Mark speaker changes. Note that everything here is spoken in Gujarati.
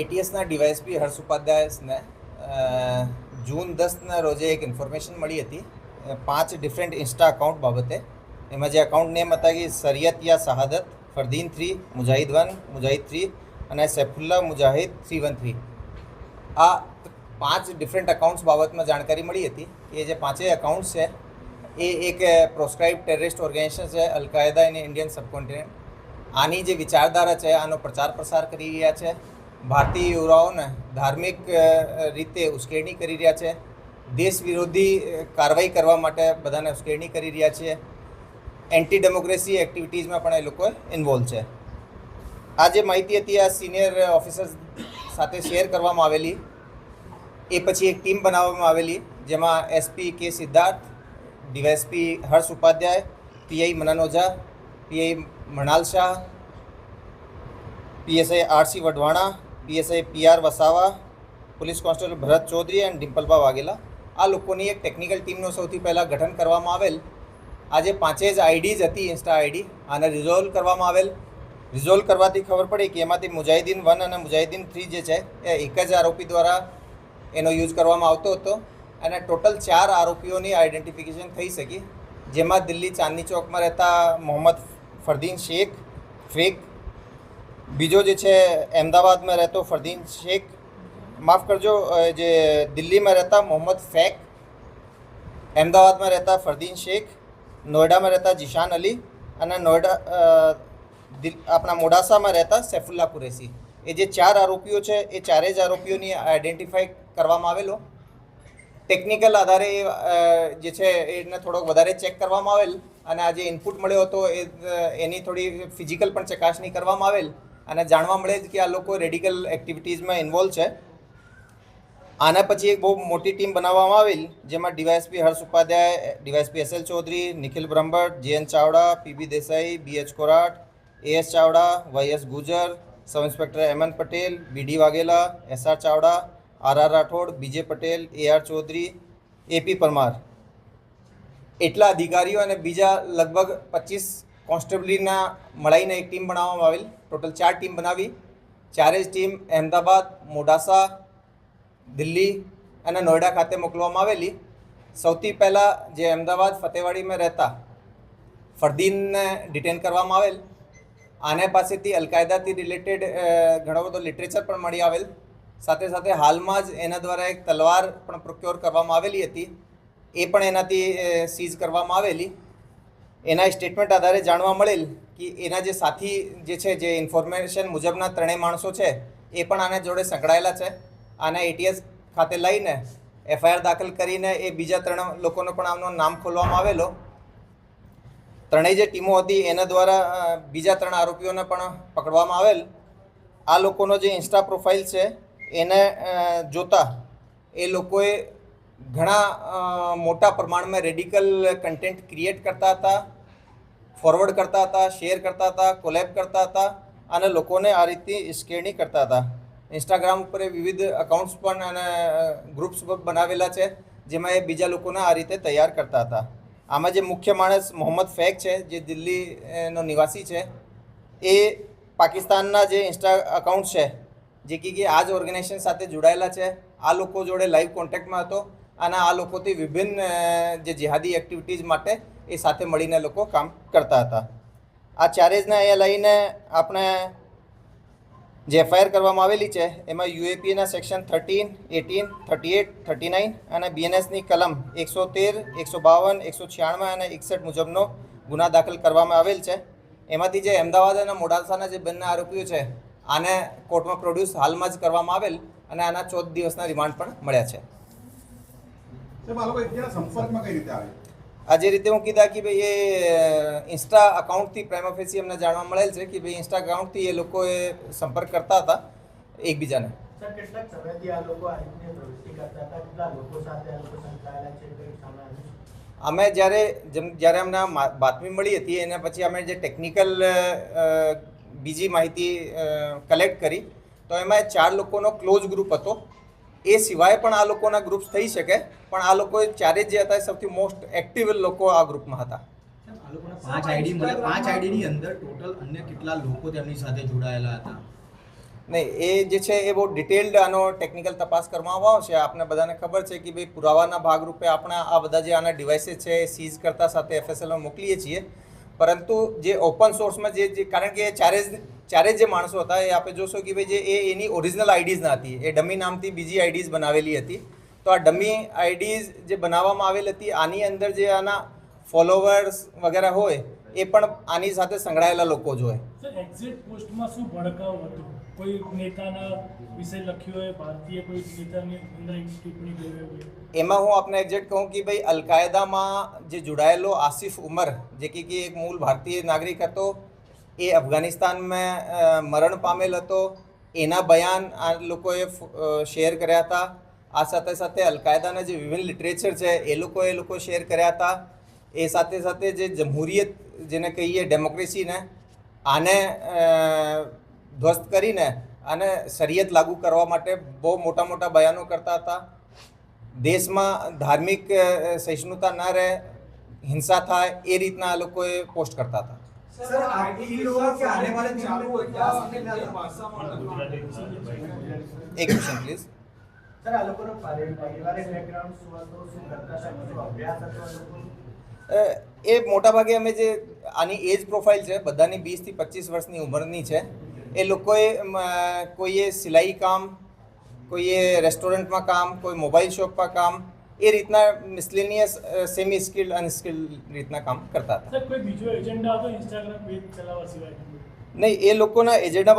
Speaker 1: એટીએસના ડીવાયએસપી હર્ષ ઉપાધ્યાયને જૂન દસના રોજે એક ઇન્ફોર્મેશન મળી હતી પાંચ ડિફરન્ટ ઇન્સ્ટા અકાઉન્ટ બાબતે. એમાં જે અકાઉન્ટ નેમ હતા કે સરિયત યા શહાદત, Fardin three, Mujahid one, Mujahid three અને Saifullah Mujahid three one three. આ પાંચ ડિફરન્ટ અકાઉન્ટ્સ બાબતમાં જાણકારી મળી હતી. એ જે પાંચેય અકાઉન્ટ્સ છે, એ એક પ્રોસ્ક્રાઇબ ટેરરિસ્ટ ઓર્ગેનાઇઝેશન છે, Al Qaeda in Indian subcontinent આની જે વિચારધારા છે, આનો પ્રચાર પ્રસાર કરી રહ્યા છે. ભારતીય યુવાઓને ધાર્મિક રીતે ઉશ્કેરણી કરી રહ્યા છે. દેશ વિરોધી કાર્યવાહી કરવા માટે બધાને ઉશ્કેરણી કરી રહ્યા છે. એન્ટી ડેમોક્રેસી એક્ટિવિટીઝમાં પણ એ લોકો ઇન્વોલ્વ છે. આ જે માહિતી હતી, આ સિનિયર ઓફિસર્સ સાથે શેર કરવામાં આવેલી. એ પછી એક ટીમ બનાવવામાં આવેલી, જેમાં SP K Siddharth DYSP Harsh Upadhyay PI મનાનોજા PI Manal Shah, PSI RC Vadhvana, PSI PR Vasava, police constable Bharat Chaudhary અને ડિમ્પલબા વાઘેલા. આ લોકોની એક ટેકનિકલ ટીમનું સૌથી પહેલાં ગઠન કરવામાં આવેલ. આજે પાંચે જ આઈડીઝ હતી, ઇન્સ્ટા આઈડી. આને રિઝોલ્વ કરવામાં આવેલ. રિઝોલ્વ કરવાથી ખબર પડી કે એમાંથી મુજાહિદીન વન અને મુજાહિદીન થ્રી જે છે, એ એક જ આરોપી દ્વારા એનો યુઝ કરવામાં આવતો હતો. અને ટોટલ ચાર આરોપીઓની આઈડેન્ટિફિકેશન થઈ શકી. જેમાં દિલ્હી ચાંદની ચોકમાં રહેતા મોહમ્મદ ફરદીન શેખ ફેક બીજો જે છે, અમદાવાદમાં રહેતો ફરદીન શેખ. માફ કરજો જે દિલ્હીમાં રહેતા મોહમ્મદ ફેક. અમદાવાદમાં રહેતા ફરદીન શેખ. નોઈડામાં રહેતા જીશાન અલી. અને નોઈડા આપણા મોડાસામાં રહેતા સૈફુલ્લા કુરેશી. એ જે ચાર આરોપીઓ છે, એ ચારે જ આરોપીઓની આઈડેન્ટિફાઈ કરવામાં આવેલો. ટેકનિકલ આધારે જે છે, એને થોડોક વધારે ચેક કરવામાં આવેલ. અને આ જે ઇનપુટ મળ્યો હતો એ, એની થોડી ફિઝિકલ પણ ચકાસણી કરવામાં આવેલ અને જાણવા મળે કે આ લોકો રેડિકલ એક્ટિવિટીઝમાં ઇન્વોલ્વ છે. આના પછી એક બહુ મોટી ટીમ બનાવવામાં આવેલ, જેમાં DYSP Harsh Upadhyay, DYSP S L Chaudhary, Nikhil Brahmbhatt J N Chavda PB Desai, B H Korat, A S Chavda, Y S Gujar, sub inspector એમન Patel BD Vaghela, S R Chavda, R R Rathod BJ Patel, A R Chaudhary AP Parmar. એટલા અધિકારીઓ અને બીજા લગભગ પચીસ કોન્સ્ટેબલીના મળાઈને એક ટીમ બનાવવામાં આવેલ. ટોટલ ચાર ટીમ બનાવી. ચારે જ ટીમ અહેમદાબાદ, મોડાસા, દિલ્હી અને નોઈડા ખાતે મોકલવામાં આવેલી. સૌથી પહેલાં જે અમદાવાદ ફતેવાડીમાં રહેતા, ફરદીનને ડિટેન કરવામાં આવેલ. આને પાસેથી અલકાયદાથી રિલેટેડ ઘણો બધો લિટરેચર પણ મળી આવેલ. સાથે સાથે હાલમાં જ એના દ્વારા એક તલવાર પણ પ્રોક્યોર કરવામાં આવેલી હતી. એ પણ એનાથી સીઝ કરવામાં આવેલી. એના સ્ટેટમેન્ટ આધારે જાણવા મળેલ કે એના જે સાથી જે છે, જે ઇન્ફોર્મેશન મુજબના ત્રણેય માણસો છે, એ પણ આના જોડે સંકળાયેલા છે. આને એટીએસ ખાતે લઈને એફઆઈઆર દાખલ કરીને એ બીજા ત્રણ લોકોનો પણ આમનો નામ ખોલવામાં આવેલો. ત્રણેય જે ટીમો હતી, એના દ્વારા બીજા ત્રણ આરોપીઓને પણ પકડવામાં આવેલ. આ લોકોનો જે ઇન્સ્ટા પ્રોફાઇલ છે, એને જોતા એ લોકોએ ઘણા મોટા પ્રમાણમાં રેડિકલ કન્ટેન્ટ ક્રિએટ કરતા હતા ફોરવર્ડ કરતા હતા શેર કરતા હતા કોલેબ કરતા હતા અને લોકોને આ રીતની સ્કેરણી કરતા હતા. ઇન્સ્ટાગ્રામ ઉપર વિવિધ અકાઉન્ટ્સ પણ અને ગ્રુપ્સ બનાવેલા છે, જેમાં એ બીજા લોકોને આ રીતે તૈયાર કરતા હતા. આમાં જે મુખ્ય માણસ મોહમ્મદ ફેક છે, જે દિલ્હીનો નિવાસી છે, એ પાકિસ્તાનના જે ઇન્સ્ટા અકાઉન્ટ છે, જે કે આ જ ઓર્ગેનાઇઝેશન સાથે જોડાયેલા છે, આ લોકો જોડે લાઈવ કોન્ટેક્ટમાં હતો અને આ લોકોથી વિભિન્ન જે જિહાદી એક્ટિવિટીઝ માટે એ સાથે મળીને લોકો કામ કરતા હતા. આ ચારેજને એ લઈને આપણે જે એફઆઈઆર કરવામાં આવેલી છે, એમાં યુએપીના section thirteen eighteen thirty eight thirty nine અને બીએનએસની કલમ એકસો તેર, એકસો બાવન, એકસો છ્યાણમાં અને એકસઠ મુજબનો ગુના દાખલ કરવામાં આવેલ છે. એમાંથી જે અમદાવાદ અને મોડાસાના જે બંને આરોપીઓ છે, આને કોર્ટમાં પ્રોડ્યુસ હાલમાં જ કરવામાં આવેલ અને આના ચૌદ દિવસના રિમાન્ડ પણ મળ્યા છે.
Speaker 2: આ લોકો એકબીજાના સંપર્કમાં કઈ રીતે
Speaker 1: જે રીતે હું કીધા કે ભાઈ એ ઇન્સ્ટા અકાઉન્ટથી પ્રાઇમાફેસી અમને જાણવા મળેલ છે કે ભાઈ ઇન્સ્ટા અકાઉન્ટથી એ લોકોએ સંપર્ક કરતા હતા એકબીજાને.
Speaker 3: સર કેટલાક સમયથી આ લોકો આ રીતની પ્રવૃત્તિ કરતા હતા? કેટલા લોકો સાથે આ લોકો સંકળાયેલા છે? કંઈક સામે આવ્યું છે?
Speaker 1: અમે જ્યારે જેમ જ્યારે અમને મા- બાતમી મળી હતી એના પછી અમે જે ટેકનિકલ બીજી માહિતી કલેક્ટ કરી તો એમાં ચાર લોકોનો ક્લોઝ ગ્રુપ હતો. એ સિવાય પણ આ લોકોના ગ્રુપ્સ થઈ શકે પણ આ લોકો ચારે જે હતા સૌથી મોસ્ટ એક્ટિવ લોકો આ ગ્રુપમાં હતા.
Speaker 4: પાંચ આઈડી મળે પાંચ આઈડીની અંદર ટોટલ અન્ય કેટલા લોકો તેમની સાથે જોડાયેલા હતા?
Speaker 1: નહીં એ જે છે એ બહુ ડિટેલ્ડ આનો ટેકનિકલ તપાસ કરવામાં આવશે આપને બધાને ખબર છે કે ભાઈ પુરાવાના ભાગરૂપે આપણે આ બધા જે આના ડિવાઇસીસ છે એ સીઝ કરતા સાથે એફએસએલમાં મોકલીએ છીએ. પરંતુ જે ઓપન સોર્સમાં જે કારણ કે ચારે ચારે જ માણસો હતા એ આપણે જોશો કે ભાઈ જે એ એની ઓરિજિનલ આઈડીઝ ના હતી. એ ડમી નામથી બીજી આઈડીઝ બનાવેલી હતી. તો આ ડમી આઈડીઝ જે બનાવવામાં આવેલ હતી આની અંદર જે આના ફોલોવર્સ વગેરે હોય એ પણ આની સાથે સંકળાયેલા લોકો જ હોય.
Speaker 5: એક્ઝેક્ટ પોસ્ટમાં શું ભડકાવ હતું? કોઈ નેતાના વિશે લખ્યું હોય ભારતીય કોઈ નેતાની અંદર ટિપ્પણી કરી હોય
Speaker 1: એમાં હું આપને એક્ઝેક્ટ કહું કે ભાઈ અલકાયદામાં જે જોડાયેલો આસિફ ઉમર જે કે કે એક મૂળ ભારતીય નાગરિક હતો એ અફઘાનિસ્તાનમાં મરણ પામેલ હતો. એના બયાન આ લોકોએ શેર કર્યા હતા. આ સાથે સાથે અલકાયદાના જે વિભિન્ન લિટરેચર છે, એ લોકો એ લોકો શેર કર્યા હતા. એ સાથે સાથે જે જમહુરિયત જેને કહીએ ડેમોક્રેસીને, આને ધ્વસ્ત કરીને અને શરિયત લાગુ કરવા માટે બહુ મોટા મોટા બયાનો કરતા હતા. દેશમાં ધાર્મિક સહિષ્ણુતા ન રહે, હિંસા થાય, એ રીતના આ લોકોએ પોસ્ટ કરતા હતા.
Speaker 2: सर आईटी लोग के आने वाले चालू हो क्या समझ भाषा में
Speaker 1: एक क्वेश्चन प्लीज
Speaker 3: સર આ લોકોનો પારિવારિક બેકગ્રાઉન્ડ શું હતો? શું કરતા હતા? શું અભ્યાસ હતો લોકો?
Speaker 1: એ મોટાભાગે અમે જે આની એજ પ્રોફાઇલ છે બધાની વીસથી પચીસ વર્ષની ઉંમરની છે. એ લોકોએ કોઈએ સિલાઈ કામ કોઈએ રેસ્ટોરન્ટમાં કામ કોઈ મોબાઈલ શોપમાં કામ એ રીતના મિસલેનિયસ સેમી સ્કિલ્ડ અનસ્કિલ્ડ રીતના કામ કરતા હતા.
Speaker 5: સર કોઈ બીજો એજન્ડા હતો ઇન્સ્ટાગ્રામ પેજ ચલાવવા સિવાય?
Speaker 1: નહીં એ લોકોના એજન્ડા